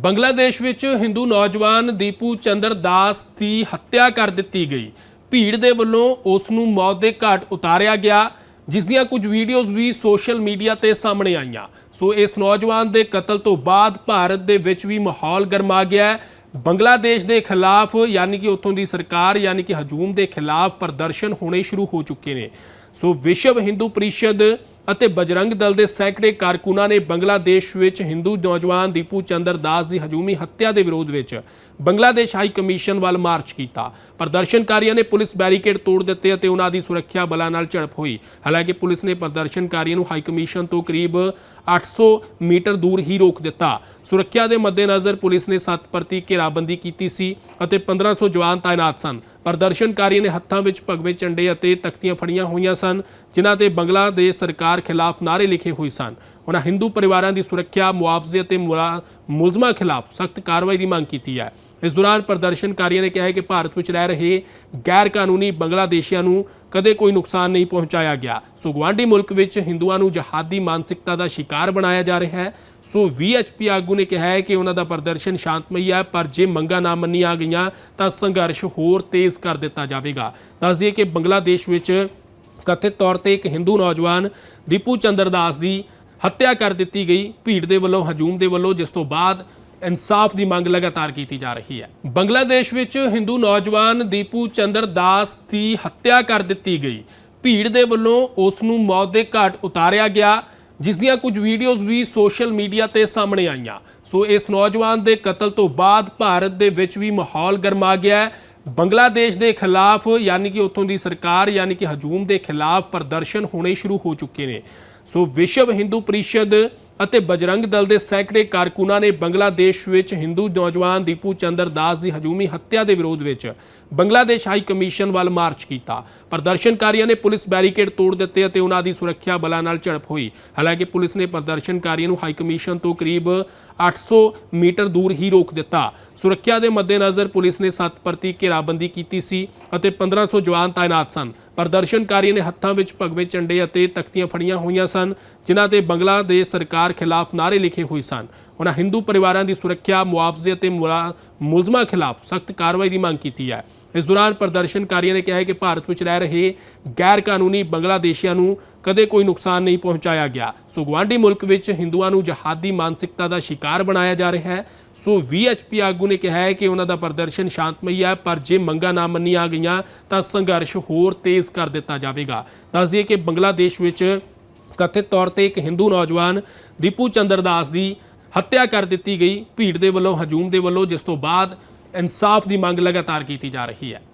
ਬੰਗਲਾਦੇਸ਼ ਵਿੱਚ ਹਿੰਦੂ ਨੌਜਵਾਨ ਦੀਪੂ ਚੰਦਰ ਦਾਸ ਦੀ ਹੱਤਿਆ ਕਰ ਦਿੱਤੀ ਗਈ। ਭੀੜ ਦੇ ਵੱਲੋਂ ਉਸ ਨੂੰ ਮੌਤ ਦੇ ਘਾਟ ਉਤਾਰਿਆ ਗਿਆ, ਜਿਸ ਦੀਆਂ ਕੁਝ ਵੀਡੀਓਜ਼ ਵੀ ਸੋਸ਼ਲ ਮੀਡੀਆ ਤੇ ਸਾਹਮਣੇ ਆਈਆਂ। ਸੋ ਇਸ ਨੌਜਵਾਨ ਦੇ ਕਤਲ ਤੋਂ ਬਾਅਦ ਭਾਰਤ ਦੇ ਵਿੱਚ ਵੀ ਮਾਹੌਲ ਗਰਮਾ ਗਿਆ ਹੈ। ਬੰਗਲਾਦੇਸ਼ ਦੇ ਖਿਲਾਫ ਯਾਨੀ ਕਿ ਉੱਥੋਂ ਦੀ ਸਰਕਾਰ ਯਾਨੀ ਕਿ ਹਜੂਮ ਦੇ ਖਿਲਾਫ ਪ੍ਰਦਰਸ਼ਨ ਹੋਣੇ ਸ਼ੁਰੂ ਹੋ ਚੁੱਕੇ ਨੇ। ਸੋ ਵਿਸ਼ਵ ਹਿੰਦੂ ਪਰਿਸ਼ਦ ਅਤੇ ਬਜਰੰਗ ਦਲ ਦੇ ਸੈਂਕੜੇ ਕਾਰਕੁਨਾਂ ਨੇ ਬੰਗਲਾਦੇਸ਼ ਵਿੱਚ ਹਿੰਦੂ ਨੌਜਵਾਨ ਦੀਪੂ ਚੰਦਰ ਦਾਸ ਦੀ ਹਜੂਮੀ ਹੱਤਿਆ ਦੇ ਵਿਰੋਧ ਵਿੱਚ ਬੰਗਲਾਦੇਸ਼ ਹਾਈ ਕਮਿਸ਼ਨ ਵੱਲ ਮਾਰਚ ਕੀਤਾ। ਪ੍ਰਦਰਸ਼ਨਕਾਰੀਆਂ ਨੇ ਪੁਲਿਸ ਬੈਰੀਕੇਡ ਤੋੜ ਦਿੱਤੇ ਅਤੇ ਉਹਨਾਂ ਦੀ ਸੁਰੱਖਿਆ ਬਲਾਂ ਨਾਲ ਝੜਪ ਹੋਈ। ਹਾਲਾਂਕਿ ਪੁਲਿਸ ਨੇ ਪ੍ਰਦਰਸ਼ਨਕਾਰੀਆਂ ਨੂੰ ਹਾਈ ਕਮਿਸ਼ਨ ਤੋਂ ਕਰੀਬ 800 ਮੀਟਰ ਦੂਰ ਹੀ ਰੋਕ ਦਿੱਤਾ। ਸੁਰੱਖਿਆ ਦੇ ਮੱਦੇਨਜ਼ਰ ਪੁਲਿਸ ਨੇ 7 ਪ੍ਰਤੀ ਘੇਰਾਬੰਦੀ ਕੀਤੀ ਸੀ ਅਤੇ 1500 ਜਵਾਨ ਤਾਇਨਾਤ ਸਨ। ਪ੍ਰਦਰਸ਼ਨਕਾਰੀਆਂ ਨੇ ਹੱਥਾਂ ਵਿੱਚ ਭਗਵੇਂ ਝੰਡੇ ਅਤੇ ਤਖਤੀਆਂ ਫੜੀਆਂ ਹੋਈਆਂ ਸਨ, ਜਿਨ੍ਹਾਂ ਤੇ ਬੰਗਲਾਦੇਸ਼ ਸਰਕਾਰ ਖਿਲਾਫ ਨਾਅਰੇ ਲਿਖੇ ਹੋਏ ਸਨ। ਉਹਨਾਂ ਹਿੰਦੂ ਪਰਿਵਾਰਾਂ ਦੀ ਸੁਰੱਖਿਆ, ਮੁਆਵਜ਼ੇ ਅਤੇ ਮੁਲਜ਼ਮਾਂ ਖਿਲਾਫ ਸਖਤ ਕਾਰਵਾਈ ਦੀ ਮੰਗ ਕੀਤੀ ਹੈ। ਇਸ ਦੌਰਾਨ ਪ੍ਰਦਰਸ਼ਨਕਾਰੀਆਂ ਨੇ ਕਿਹਾ ਹੈ ਕਿ ਭਾਰਤ ਵਿੱਚ ਰਹਿ ਰਹੇ ਗੈਰ ਕਾਨੂੰਨੀ ਬੰਗਲਾਦੇਸ਼ੀਆਂ ਨੂੰ ਕਦੇ ਕੋਈ ਨੁਕਸਾਨ ਨਹੀਂ ਪਹੁੰਚਾਇਆ ਗਿਆ। ਸੋ ਗੁਆਂਢੀ ਮੁਲਕ ਵਿੱਚ ਹਿੰਦੂਆਂ ਨੂੰ ਜਹਾਦੀ ਮਾਨਸਿਕਤਾ ਦਾ ਸ਼ਿਕਾਰ ਬਣਾਇਆ ਜਾ ਰਿਹਾ ਹੈ। ਸੋ ਵੀਐਚਪੀ ਆਗੂ ਨੇ ਕਿਹਾ ਹੈ ਕਿ ਉਹਨਾਂ ਦਾ ਪ੍ਰਦਰਸ਼ਨ ਸ਼ਾਂਤਮਈ ਹੈ, ਪਰ ਜੇ ਮੰਗਾਂ ਨਾ ਮੰਨੀਆਂ ਗਈਆਂ ਤਾਂ ਸੰਘਰਸ਼ ਹੋਰ ਤੇਜ਼ ਕਰ ਦਿੱਤਾ ਜਾਵੇਗਾ। ਦੱਸ ਕਿ ਬੰਗਲਾਦੇਸ਼ ਵਿੱਚ ਕਥਿਤ ਤੌਰ ਤੇ ਇੱਕ ਹਿੰਦੂ ਨੌਜਵਾਨ ਦੀਪੂ ਚੰਦਰ ਦਾਸ ਦੀ ਹੱਤਿਆ ਕਰ ਦਿੱਤੀ ਗਈ। ਭੀੜ ਦੇ ਵੱਲੋਂ, ਹਜੂਮ ਦੇ ਵੱਲੋਂ, ਜਿਸ ਤੋਂ ਬਾਅਦ ਇਨਸਾਫ ਦੀ ਮੰਗ ਲਗਾਤਾਰ ਕੀਤੀ ਜਾ ਰਹੀ ਹੈ। ਬੰਗਲਾਦੇਸ਼ ਵਿੱਚ ਹਿੰਦੂ ਨੌਜਵਾਨ ਦੀਪੂ ਚੰਦਰ ਦਾਸ ਦੀ ਹੱਤਿਆ ਕਰ ਦਿੱਤੀ ਗਈ। ਭੀੜ ਦੇ ਵੱਲੋਂ ਉਸ ਨੂੰ ਮੌਤ ਦੇ ਘਾਟ ਉਤਾਰਿਆ ਗਿਆ, ਜਿਸ ਦੀਆਂ ਕੁਝ ਵੀਡੀਓਜ਼ ਵੀ ਸੋਸ਼ਲ ਮੀਡੀਆ ਤੇ ਸਾਹਮਣੇ ਆਈਆਂ। ਸੋ ਇਸ ਨੌਜਵਾਨ ਦੇ ਕਤਲ ਤੋਂ ਬਾਅਦ ਭਾਰਤ ਦੇ ਵਿੱਚ ਵੀ ਮਾਹੌਲ ਗਰਮਾ ਗਿਆ ਹੈ। ਬੰਗਲਾਦੇਸ਼ ਦੇ ਖਿਲਾਫ, ਯਾਨੀ ਕਿ ਉੱਥੋਂ ਦੀ ਸਰਕਾਰ, ਯਾਨੀ ਕਿ ਹਜੂਮ ਦੇ ਖਿਲਾਫ ਪ੍ਰਦਰਸ਼ਨ ਹੋਣੇ ਸ਼ੁਰੂ ਹੋ ਚੁੱਕੇ ਨੇ। ਸੋ ਵਿਸ਼ਵ ਹਿੰਦੂ ਪਰਿਸ਼ਦ ਅਤੇ ਬਜਰੰਗ ਦਲ ਦੇ ਸੈਂਕੜੇ ਕਾਰਕੁਨਾਂ ਨੇ ਬੰਗਲਾਦੇਸ਼ ਵਿੱਚ ਹਿੰਦੂ ਨੌਜਵਾਨ ਦੀਪੂ ਚੰਦਰ ਦਾਸ ਦੀ ਹਜੂਮੀ ਹੱਤਿਆ ਦੇ ਵਿਰੋਧ ਵਿੱਚ ਬੰਗਲਾਦੇਸ਼ ਹਾਈ ਕਮਿਸ਼ਨ ਵੱਲ ਮਾਰਚ ਕੀਤਾ। ਪ੍ਰਦਰਸ਼ਨਕਾਰੀਆਂ ਨੇ ਪੁਲਿਸ ਬੈਰੀਕੇਡ ਤੋੜ ਦਿੱਤੇ ਅਤੇ ਉਹਨਾਂ ਦੀ ਸੁਰੱਖਿਆ ਬਲਾਂ ਨਾਲ ਝੜਪ ਹੋਈ। ਹਾਲਾਂਕਿ ਪੁਲਿਸ ਨੇ ਪ੍ਰਦਰਸ਼ਨਕਾਰੀਆਂ ਨੂੰ ਹਾਈ ਕਮਿਸ਼ਨ ਤੋਂ ਕਰੀਬ 800 ਮੀਟਰ ਦੂਰ ਹੀ ਰੋਕ ਦਿੱਤਾ। ਸੁਰੱਖਿਆ ਦੇ ਮੱਦੇਨਜ਼ਰ ਪੁਲਿਸ ਨੇ 7 ਪ੍ਰਤੀ ਘੇਰਾਬੰਦੀ ਕੀਤੀ ਸੀ ਅਤੇ 1500 ਜਵਾਨ ਤਾਇਨਾਤ ਸਨ। ਪ੍ਰਦਰਸ਼ਨਕਾਰੀਆਂ ਨੇ ਹੱਥਾਂ ਵਿੱਚ ਭਗਵੇਂ ਝੰਡੇ ਅਤੇ ਤਖਤੀਆਂ ਫੜੀਆਂ ਹੋਈਆਂ ਸਨ, ਜਿਨ੍ਹਾਂ ਤੇ ਬੰਗਲਾਦੇਸ਼ ਸਰਕਾਰ ਖਿਲਾਫ ਨਾਅਰੇ ਲਿਖੇ ਹੋਏ ਸਨ। ਉਹਨਾਂ ਹਿੰਦੂ ਪਰਿਵਾਰਾਂ ਦੀ ਸੁਰੱਖਿਆ, ਮੁਆਵਜ਼ੇ ਅਤੇ ਮੁਲਜ਼ਮਾਂ ਖਿਲਾਫ ਸਖਤ ਕਾਰਵਾਈ ਦੀ ਮੰਗ ਕੀਤੀ ਹੈ। ਇਸ ਦੌਰਾਨ ਪ੍ਰਦਰਸ਼ਨਕਾਰੀਆਂ ਨੇ ਕਿਹਾ ਹੈ ਕਿ ਭਾਰਤ ਵਿੱਚ ਰਹਿ ਰਹੇ ਗੈਰ ਕਾਨੂੰਨੀ ਬੰਗਲਾਦੇਸ਼ੀਆਂ ਨੂੰ ਕਦੇ ਕੋਈ ਨੁਕਸਾਨ ਨਹੀਂ ਪਹੁੰਚਾਇਆ ਗਿਆ। ਸੋ ਗੁਆਂਢੀ ਮੁਲਕ ਵਿੱਚ ਹਿੰਦੂਆਂ ਨੂੰ ਜਹਾਦੀ ਮਾਨਸਿਕਤਾ ਦਾ ਸ਼ਿਕਾਰ ਬਣਾਇਆ ਜਾ ਰਿਹਾ ਹੈ। ਸੋ ਵੀਐਚਪੀ ਆਗੂ ਨੇ ਕਿਹਾ ਹੈ ਕਿ ਉਹਨਾਂ ਦਾ ਪ੍ਰਦਰਸ਼ਨ ਸ਼ਾਂਤਮਈ ਹੈ, ਪਰ ਜੇ ਮੰਗਾਂ ਨਾ ਮੰਨੀਆਂ ਗਈਆਂ ਤਾਂ ਸੰਘਰਸ਼ ਹੋਰ ਤੇਜ਼ ਕਰ ਦਿੱਤਾ ਜਾਵੇਗਾ। ਦੱਸ ਦਈਏ ਕਿ ਬੰਗਲਾਦੇਸ਼ ਵਿੱਚ ਕਥਿਤ ਤੌਰ ਤੇ ਇੱਕ ਹਿੰਦੂ ਨੌਜਵਾਨ ਦੀਪੂ ਚੰਦਰ ਦਾਸ ਦੀ ਹੱਤਿਆ ਕਰ ਦਿੱਤੀ ਗਈ। ਭੀੜ ਦੇ ਵੱਲੋਂ, ਹਜੂਮ ਦੇ ਵੱਲੋਂ, ਜਿਸ ਤੋਂ ਬਾਅਦ ਇਨਸਾਫ ਦੀ ਮੰਗ ਲਗਾਤਾਰ ਕੀਤੀ ਜਾ ਰਹੀ ਹੈ।